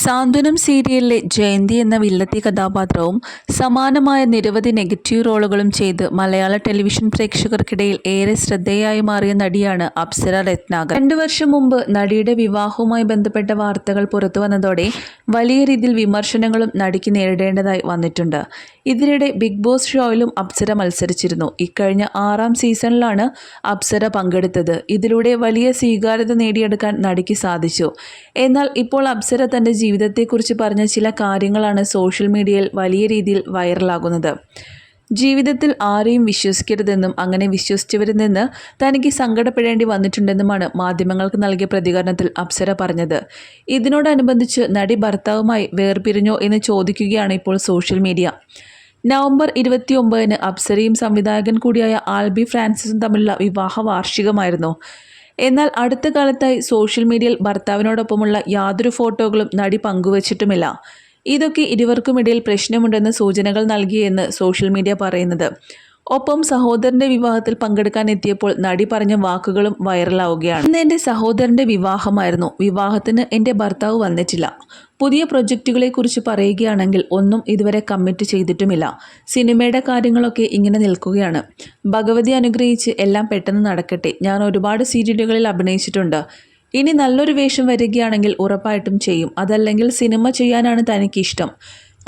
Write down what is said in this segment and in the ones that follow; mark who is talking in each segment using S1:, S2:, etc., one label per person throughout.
S1: സാന്ത്വനം സീരിയലിലെ ജയന്തി എന്ന വില്ലത്തി കഥാപാത്രവും സമാനമായ നിരവധി നെഗറ്റീവ് റോളുകളും ചെയ്ത് മലയാള ടെലിവിഷൻ പ്രേക്ഷകർക്കിടയിൽ ഏറെ ശ്രദ്ധേയായി മാറിയ നടിയാണ് അപ്സര രത്നാകർ രണ്ടു വർഷം മുമ്പ് നടിയുടെ വിവാഹവുമായി ബന്ധപ്പെട്ട വാർത്തകൾ പുറത്തു വന്നതോടെ വലിയ രീതിയിൽ വിമർശനങ്ങളും നടിക്ക് നേരിടേണ്ടതായി വന്നിട്ടുണ്ട്. ഇതിനിടെ ബിഗ് ബോസ് ഷോയിലും അപ്സര മത്സരിച്ചിരുന്നു. ഇക്കഴിഞ്ഞ ആറാം സീസണിലാണ് അപ്സര പങ്കെടുത്തത്. ഇതിലൂടെ വലിയ സ്വീകാര്യത നേടിയെടുക്കാൻ നടിക്ക് സാധിച്ചു. എന്നാൽ ഇപ്പോൾ അപ്സര തന്റെ ജീവിതത്തെക്കുറിച്ച് പറഞ്ഞ ചില കാര്യങ്ങളാണ് സോഷ്യൽ മീഡിയയിൽ വലിയ രീതിയിൽ വൈറലാകുന്നത്. ജീവിതത്തിൽ ആരെയും വിശ്വസിക്കരുതെന്നും അങ്ങനെ വിശ്വസിച്ചവരിൽ നിന്ന് തനിക്ക് സങ്കടപ്പെടേണ്ടി വന്നിട്ടുണ്ടെന്നുമാണ് മാധ്യമങ്ങൾക്ക് നൽകിയ പ്രതികരണത്തിൽ അപ്സര പറഞ്ഞത്. ഇതിനോടനുബന്ധിച്ച് നടി ഭർത്താവുമായി വേർപിരിഞ്ഞോ എന്ന് ചോദിക്കുകയാണ് ഇപ്പോൾ സോഷ്യൽ മീഡിയ. നവംബർ ഇരുപത്തിയൊമ്പതിന് അപ്സരയും സംവിധായകൻ കൂടിയായ ആൽബി ഫ്രാൻസിസും തമ്മിലുള്ള വിവാഹ വാർഷികമായിരുന്നു. എന്നാൽ അടുത്ത കാലത്തായി സോഷ്യൽ മീഡിയയിൽ ഭർത്താവിനോടൊപ്പമുള്ള യാതൊരു ഫോട്ടോകളും നടി പങ്കുവച്ചിട്ടുമില്ല. ഇതൊക്കെ ഇരുവർക്കുമിടയിൽ പ്രശ്നമുണ്ടെന്ന് സൂചനകൾ നൽകിയെന്ന് സോഷ്യൽ മീഡിയ പറയുന്നത്. ഒപ്പം സഹോദരന്റെ വിവാഹത്തിൽ പങ്കെടുക്കാൻ എത്തിയപ്പോൾ നടി പറഞ്ഞ വാക്കുകളും വൈറലാവുകയാണ്. ഇന്ന് എന്റെ സഹോദരന്റെ വിവാഹമായിരുന്നു. വിവാഹത്തിന് എന്റെ ഭർത്താവ് വന്നിട്ടില്ല. പുതിയ പ്രൊജക്റ്റുകളെക്കുറിച്ച് പറയുകയാണെങ്കിൽ ഒന്നും ഇതുവരെ കമ്മിറ്റ് ചെയ്തിട്ടുമില്ല. സിനിമയുടെ കാര്യങ്ങളൊക്കെ ഇങ്ങനെ നിൽക്കുകയാണ്. ഭഗവതി അനുഗ്രഹിച്ച് എല്ലാം പെട്ടെന്ന് നടക്കട്ടെ. ഞാൻ ഒരുപാട് സീരിയലുകളിൽ അഭിനയിച്ചിട്ടുണ്ട്. ഇനി നല്ലൊരു വേഷം വരികയാണെങ്കിൽ ഉറപ്പായിട്ടും ചെയ്യും. അതല്ലെങ്കിൽ സിനിമ ചെയ്യാനാണ് തനിക്കിഷ്ടം.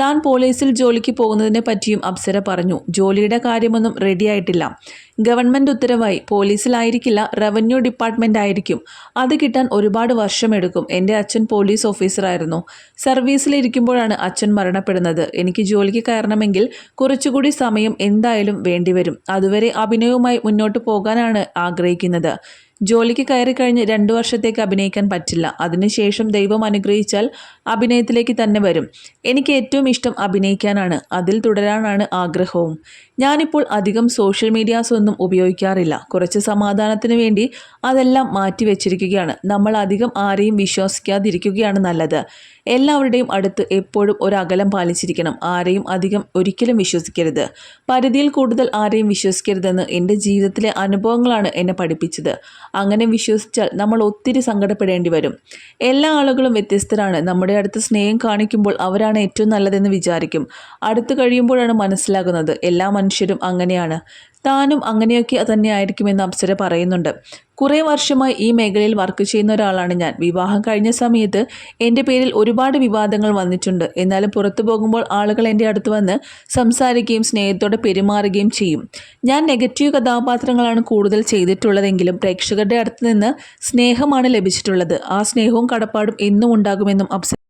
S1: താൻ പോലീസിൽ ജോലിക്ക് പോകുന്നതിനെ പറ്റിയും അപ്സര പറഞ്ഞു. ജോലിയുടെ കാര്യമൊന്നും റെഡിയായിട്ടില്ല ഗവൺമെന്റ് ഉത്തരവായി. പോലീസിലായിരിക്കില്ല റവന്യൂ ഡിപ്പാർട്ട്മെന്റ് ആയിരിക്കും. അത് കിട്ടാൻ ഒരുപാട് വർഷമെടുക്കും എന്റെ അച്ഛൻ പോലീസ് ഓഫീസറായിരുന്നു സർവീസിലിരിക്കുമ്പോഴാണ് അച്ഛൻ മരണപ്പെടുന്നത്. എനിക്ക് ജോലിക്ക് കയറണമെങ്കിൽ കുറച്ചുകൂടി സമയം എന്തായാലും വേണ്ടിവരും. അതുവരെ അഭിനയവുമായി മുന്നോട്ട് പോകാനാണ് ആഗ്രഹിക്കുന്നത്. ജോലിക്ക് കയറി കഴിഞ്ഞ് രണ്ടു വർഷത്തേക്ക് അഭിനയിക്കാൻ പറ്റില്ല. അതിനുശേഷം ദൈവം അനുഗ്രഹിച്ചാൽ അഭിനയത്തിലേക്ക് തന്നെ വരും. എനിക്ക് ഏറ്റവും ഇഷ്ടം അഭിനയിക്കാനാണ്. അതിൽ തുടരാനാണ് ആഗ്രഹവും. ഞാനിപ്പോൾ അധികം സോഷ്യൽ മീഡിയാസ് ഒന്നും ഉപയോഗിക്കാറില്ല. കുറച്ച് സമാധാനത്തിന് വേണ്ടി അതെല്ലാം മാറ്റി വെച്ചിരിക്കുകയാണ്. നമ്മൾ അധികം ആരെയും വിശ്വസിക്കാതിരിക്കുകയാണ് നല്ലത്. എല്ലാവരുടെയും അടുത്ത് എപ്പോഴും ഒരു അകലം പാലിച്ചിരിക്കണം. ആരെയും അധികം ഒരിക്കലും വിശ്വസിക്കരുത്. പരിധിയിൽ കൂടുതൽ ആരെയും വിശ്വസിക്കരുതെന്ന് എന്റെ ജീവിതത്തിലെ അനുഭവങ്ങളാണ് എന്നെ പഠിപ്പിച്ചത്. അങ്ങനെ വിശ്വസിച്ചാൽ നമ്മൾ ഒത്തിരി സങ്കടപ്പെടേണ്ടി വരും. എല്ലാ ആളുകളും വ്യത്യസ്തരാണ്. നമ്മുടെ അടുത്ത് സ്നേഹം കാണിക്കുമ്പോൾ അവരാണ് ഏറ്റവും നല്ലതെന്ന് വിചാരിക്കും. അടുത്ത് കഴിയുമ്പോഴാണ് മനസ്സിലാകുന്നത്. എല്ലാ മനുഷ്യരും അങ്ങനെയാണ്. താനും അങ്ങനെയൊക്കെ തന്നെയായിരിക്കുമെന്ന് അപ്സര പറയുന്നുണ്ട്. കുറേ വർഷമായി ഈ മേഖലയിൽ വർക്ക് ചെയ്യുന്ന ഒരാളാണ് ഞാൻ. വിവാഹം കഴിഞ്ഞ സമയത്ത് എന്റെ പേരിൽ ഒരുപാട് വിവാദങ്ങൾ വന്നിട്ടുണ്ട്. എന്നാലും പുറത്തു പോകുമ്പോൾ ആളുകൾ എന്റെ അടുത്ത് വന്ന് സംസാരിക്കുകയും സ്നേഹത്തോടെ പെരുമാറുകയും ചെയ്യും. ഞാൻ നെഗറ്റീവ് കഥാപാത്രങ്ങളാണ് കൂടുതൽ ചെയ്തിട്ടുള്ളതെങ്കിലും പ്രേക്ഷകരുടെ അടുത്ത് നിന്ന് സ്നേഹമാണ് ലഭിച്ചിട്ടുള്ളത്. ആ സ്നേഹവും കടപ്പാടും എന്നും ഉണ്ടാകുമെന്നും അപ്സര